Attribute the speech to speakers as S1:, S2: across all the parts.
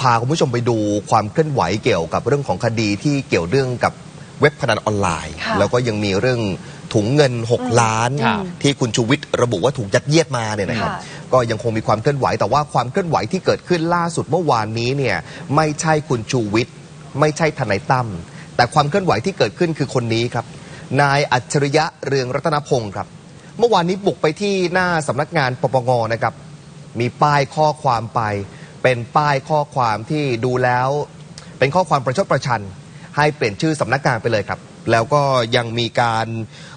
S1: พาคุณผู้ชมไปดูความเคลื่อนไหวเกี่ยวกับเรื่องของคดีที่เกี่ยวเรื่องกับเว็บพนันออนไลน์
S2: ค่ะ
S1: แล้วก็ยังมีเรื่องถุงเงิน 6 ล้าน
S3: ครับ
S1: ที่คุณชูวิทย์ระบุว่าถูกยัดเยียดมาเนี่ยนะครับ
S2: ค่ะ
S1: ก็ยังคงมีความเคลื่อนไหวแต่ว่าความเคลื่อนไหวที่เกิดขึ้นล่าสุดเมื่อวานนี้เนี่ยไม่ใช่คุณชูวิทย์ไม่ใช่ทนายตั้มแต่ความเคลื่อนไหวที่เกิดขึ้นคือคนนี้ครับ นายอัจฉริยะเรืองรัตนพงศ์ครับ เมื่อวานนี้บุกไปที่หน้าสำนักงานปปงนะครับ มีป้ายข้อความไป เป็นป้ายข้อความที่ดูแล้ว เป็นข้อความประชดประชัน ให้เปลี่ยนชื่อสำนักงานไปเลยครับ แล้วก็ยังมีการ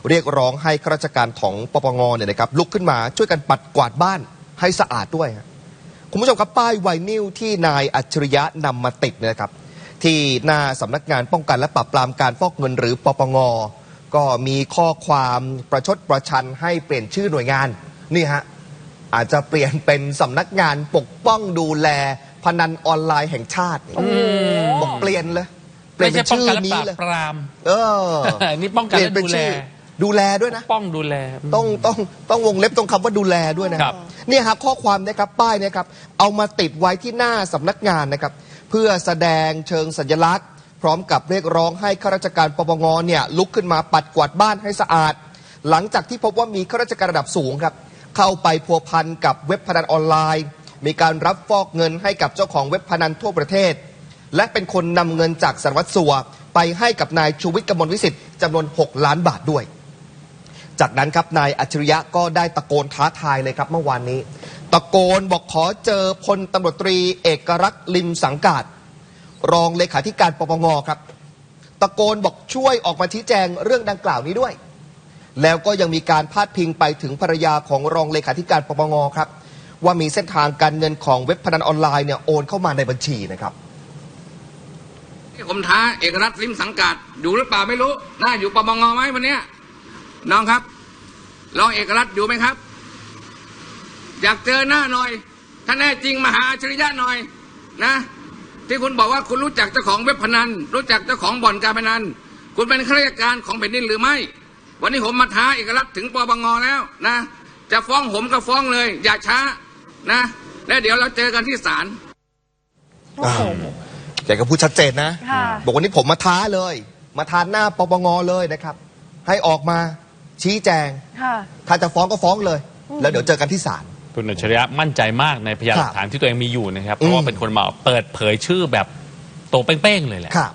S1: เรียกร้องให้ข้าราชการของปปงเนี่ยนะครับลุกขึ้นมาช่วยกันปัดกวาดบ้านให้สะอาดด้วยฮะคุณผู้ชมครับป้ายไวนิลที่นายอัจฉริยะนำมาติดเนยนะครับ ที่หน้าสำนักงานป้องกันและปราบปรามการฟอกเงินหรือปปงก็มีข้อความประชดประชันให้เปลี่ยนชื่อหน่วยงานนี่ฮะ อาจจะเปลี่ยนเป็นสำนักงานปกป้องดูแล พนันออนไลน์แห่งชาติบอกเปลี่ยนเลยเปลี่
S3: ไม่
S1: ยน
S3: ใช่
S1: เป็น
S3: ป้อง
S1: ชื่
S3: กั
S1: อน
S3: และ
S1: นี้
S3: ปราบ
S1: เลย
S3: ปราม
S1: เออ
S3: นี่ป้องกัน
S1: เปลี่ย
S3: และ
S1: นเป็น
S3: ดูแล
S1: ชื่อดูแลด้วยนะ
S3: ป้องดูแล
S1: ต้องต้องต้องวงเล็บตรงคำว่าดูแลด้วยนะครับเนี่ยครับข้อความนะครับป้ายนะครับ เอามาติดไว้ที่หน้าสำนักงานนะครับ เพื่อแสดงเชิงสัญลักษณ์ พร้อมกับเรียกร้องให้ข้าราชการปปงเนี่ยลุกขึ้นมาปัดกวาดบ้านให้สะอาด หลังจากที่พบว่ามีข้าราชการระดับสูงครับ เข้าไปพัวพันกับเว็บพนันออนไลน์ มีการรับฟอกเงินให้กับเจ้าของเว็บพนันทั่วประเทศ และเป็นคนนำเงินจากสารวัตรสัว ไปให้กับนายชูวิทย์กมลวิสิทธิ์จำนวน 6 ล้านบาทด้วย จากนั้นครับนายอัจฉริยะก็ได้ตะโกนท้าทายเลยครับเมื่อวานนี้ ตะโกนบอกขอเจอพลตำรวจตรีเอกรักษ์ลิมสังกาดรองเลขาธิการปปงครับ ตะโกนบอกช่วยออกมาชี้แจงเรื่องดังกล่าวนี้ด้วย แล้วก็ยังมีการพาดพิงไปถึงภรรยาของรองเลขาธิการปปงครับ ว่ามีเส้นทางการเงินของเว็บพนันออนไลน์เนี่ยโอนเข้ามาในบัญชีนะครับ
S4: ที่ผมท้าเอกรัฐริมสังกัดอยู่หรือเปล่าไม่รู้น่าอยู่ปปงไหมวันเนี้ยน้องครับรองเอกรัฐอยู่ไหมครับ อยากเจอหน้าหน่อย ถ้าแน่จริงมาหาอัจฉริยะหน่อยนะ ที่คุณบอกว่าคุณรู้จักเจ้าของเว็บพนัน รู้จักเจ้าของบ่อนการพนัน คุณเป็นข้าราชการของแผ่นดินหรือไม่ วันนี้ผมมาท้าเอกรัฐถึงปปงแล้วนะจะฟ้องผมก็ฟ้องเลย อย่าช้านะ แล้วเดี๋ยวเราเจอกันที่ศาล
S2: โอ้โห
S1: แกก็พูดชัดเจนนะ
S2: ค่ะ
S1: บอกวันนี้ผมมาท้าเลย มาทานหน้าปปงเลยนะครับ ให้ออกมาชี้แจง
S2: ค่ะ
S1: ถ้าจะฟ้องก็ฟ้องเลย แล้วเดี๋ยวเจอกันที่ศาล
S3: คุณอัจฉริยะมั่นใจมากในพยานหลักฐานที่ตัวเองมีอยู่นะครับ เพราะว่าเป็นคนมาเปิดเผยชื่อแบบโตวเป้งๆเลยแหละ
S1: ครับ